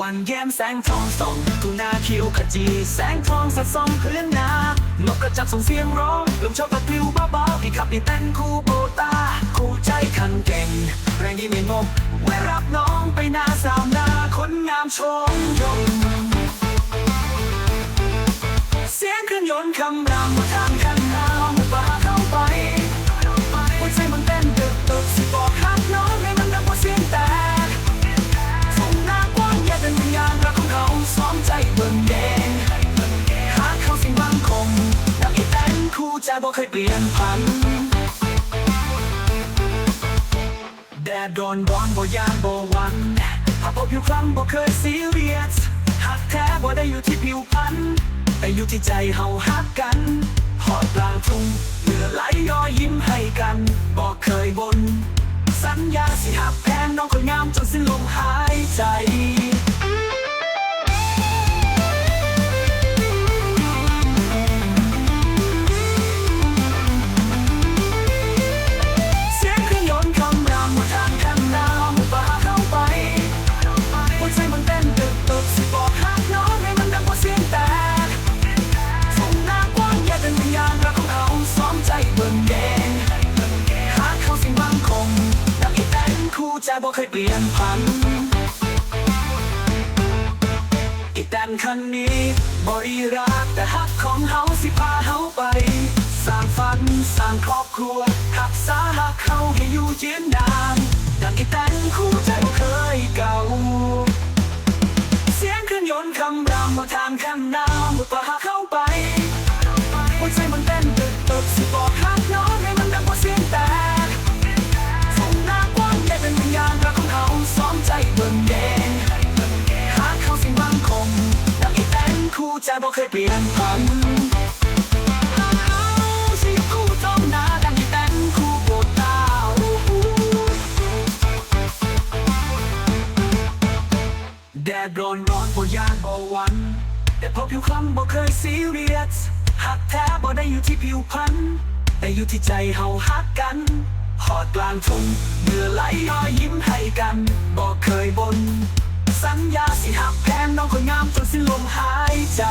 วันแย้มแสงทองส่องทุ่งนาเขียวขจี แสงทองสัดส่องพื้นนานกกระจับส่งเสียงร้องลมโชกกระปลิวเบาๆพี่ขับดีเต้นคู่โบตา คู่ใจคันเก่ง แรงยิ่งไม่งงแวะรับน้องไปนาสาวนาคนงามชมยงเสียงเครื่องยนต์คำรามมาทางคัน บ่เคยเปลี่ยนผัน แดดโดนร้อนบ่ยานบ่วันหากบ่ผิวคล้ำบ่เคยซีเรียสหักแท้บ่ได้อยู่ที่ผิวพรรณแต่อยู่ที่ใจเฮาฮักกันหอดกลางทุ่งเหลือไหลย้อยยิ้มให้กันบ่เคยบน สัญญาสิหักแพงน้องคนงามจนสิ้นลมหายใจ บ่เคยเปลี่ยนผันอีแตนคันนี้บริรักแต่ฮักของเฮาสิพาเฮาไป สร้างฝันสร้างครอบครัวขับสาหักเขาให้อยู่เยืนนานดังอีแตนคู่ใจเคยเก่า เสียงเครื่องยนต์คำรามมาทางคันนาวมาป่าเข้าไปหัวใจ บ่เคยเปลี่ยนผันเขาสิคู่จ้องน้าดังอีแตนคู่โบตาแดดร้อนร้อนบ่ยานบ่วัน แต่พอผิวคล้ำบ่เคยซีเรียสหักแท้บ่ได้อยู่ที่ผิวพรรณแต่อยู่ที่ใจเฮาฮักกันหอดกลางทุ่งเมื่อไหลย้อยยิ้มให้กันบ่เคยบน สัญญาสิหักแพงน้องคนงามจนสิ้นลมหายใจ